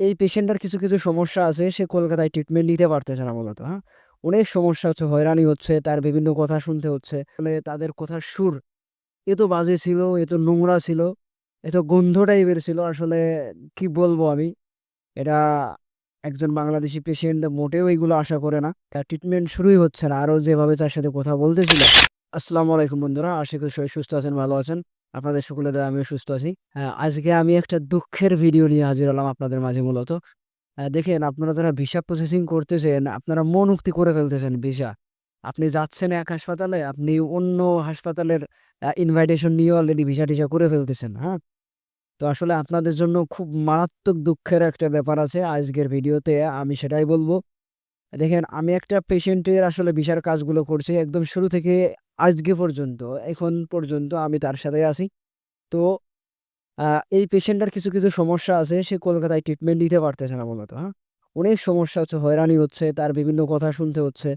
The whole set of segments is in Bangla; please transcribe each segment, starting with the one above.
এই পেশেন্টটার কিছু, কিছু সমস্যা আছে সে কলকাতায় ট্রিটমেন্ট নিতে পারতেছে না মূলত, হ্যাঁ? অনেক সমস্যা হচ্ছে, হয়রানি হচ্ছে, তার বিভিন্ন কথা শুনতে হচ্ছে। আসলে তাদের কথার সুর এত বাজে ছিল, এত নোংরা ছিল, এত গন্ধ টাইপের ছিল আসলে কি বলব আমি? এটা একজন বাংলাদেশি পেশেন্ট মোটেও এইগুলো আশা করে না। তার ট্রিটমেন্ট শুরুই হচ্ছে না। আরও যেভাবে তার সাথে কথা বলতেছিল আসসালামু আলাইকুম বন্ধুরা। আশা করি সবাই সুস্থ আছেন, ভালো আছেন। আপনাদের সকলে দয়ায় আমিও সুস্থ আছি। আজকে আমি একটা দুঃখের ভিডিও নিয়ে হাজির হলাম আপনাদের মাঝে মূলত। দেখেন আপনারা যারা ভিসা প্রসেসিং করতেছেন, আপনারা মন উক্তি করে ফেলতেছেন ভিসা। আপনি যাচ্ছেন এক হাসপাতালে, আপনি অন্য হাসপাতালের ইনভাইটেশন নিয়ে অলরেডি ভিসা-টিসা করে ফেলতেছেন, হ্যাঁ? তো আসলে আপনাদের জন্য খুব মারাত্মক দুঃখের একটা ব্যাপার আছে আজকের ভিডিওতে আমি সেটাই বলব দেখেন আমি একটা পেশেন্টের আসলে ভিসার কাজগুলো করছি একদম শুরু থেকে আজকে পর্যন্ত, এখন পর্যন্ত আমি তার সাথে আছি। তো এই পেশেন্টটার কিছু, কিছু সমস্যা আছে সে কলকাতায় ট্রিটমেন্ট নিতে পারতেছে না মূলত, হ্যাঁ? অনেক সমস্যা হচ্ছে, হয়রানি হচ্ছে, তার বিভিন্ন কথা শুনতে হচ্ছে।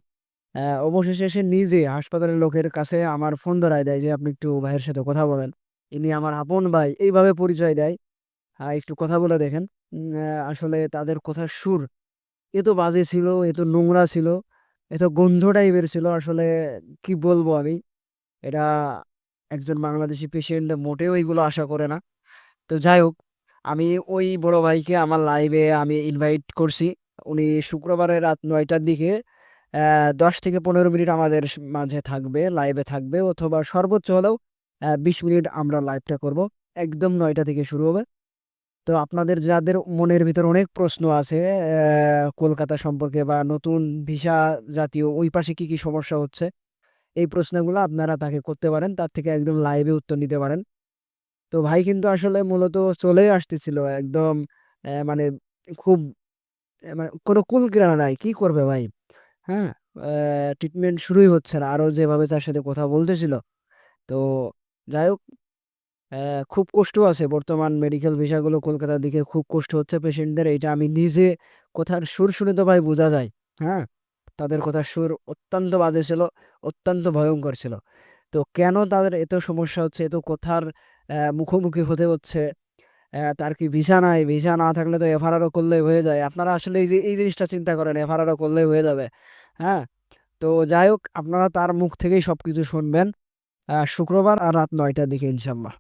অবশেষে সে নিজে হাসপাতালের লোকের কাছে আমার ফোন ধরায় দেয় যে, "আপনি একটু ভাইয়ের সাথে কথা বলেন। ইনি আমার আপন ভাই।" এইভাবে পরিচয় দেয়। আ একটু কথা বলে দেখেন। আসলে তাদের কথার সুর এত বাজে ছিল, এত নোংরা ছিল, এত গন্ধ টাইপের ছিল আসলে কি বলব আমি? এটা একজন বাংলাদেশি পেশেন্ট মোটেও এইগুলো আশা করে না। তো যাই হোক, আমি ওই বড় ভাইকে আমার লাইভে আমি ইনভাইট করছি। উনি শুক্রবারে রাত নয়টার দিকে দশ থেকে ১৫ মিনিট আমাদের মাঝে থাকবে, লাইভে থাকবে অথবা সর্বোচ্চ হলেও ২০ মিনিট আমরা লাইভটা করব। একদম নয়টা থেকে শুরু হবে। তো আপনাদের যাদের মনের ভিতর অনেক প্রশ্ন আছে কলকাতা সম্পর্কে বা নতুন ভিসা জাতীয় ওই পাশে কি, কি সমস্যা হচ্ছে? এই প্রশ্নগুলো আপনারা তাকে করতে পারেন। তার থেকে একদম লাইভে উত্তর নিতে পারেন। তো ভাই কিন্তু আসলে মূলত চলেই আসতেছিল একদম মানে খুব মানে কোনো কুল কিনারা নাই। কি করবে ভাই? হ্যাঁ? ট্রিটমেন্ট শুরুই হচ্ছে না। আরও যেভাবে তার সাথে কথা বলতেছিল। তো যাই হোক খুব কষ্ট আছে বর্তমান মেডিকেল ভিসাগুলো কলকাতার দিকে খুব কষ্ট হচ্ছে পেশেন্টদের। এইটা আমি নিজে কথার সুর শুনে তো ভাই বোঝা যায়, হ্যাঁ? তাদের কথার সুর অত্যন্ত বাজে ছিল, অত্যন্ত ভয়ঙ্কর ছিল। তো কেন তাদের এত সমস্যা হচ্ছে, এত কথার মুখোমুখি হতে হচ্ছে? তার কি ভিসা নাই? ভিসা না থাকলে তো এফআরআরও করলেই হয়ে যায়। আপনারা আসলে এই যে এই জিনিসটা চিন্তা করেন এফআরআরও করলেই হয়ে যাবে, হ্যাঁ? তো যাই হোক আপনারা তার মুখ থেকেই সব কিছু শুনবেন। শুক্রবার আর রাত নয়টার দিকে ইনশাআল্লাহ।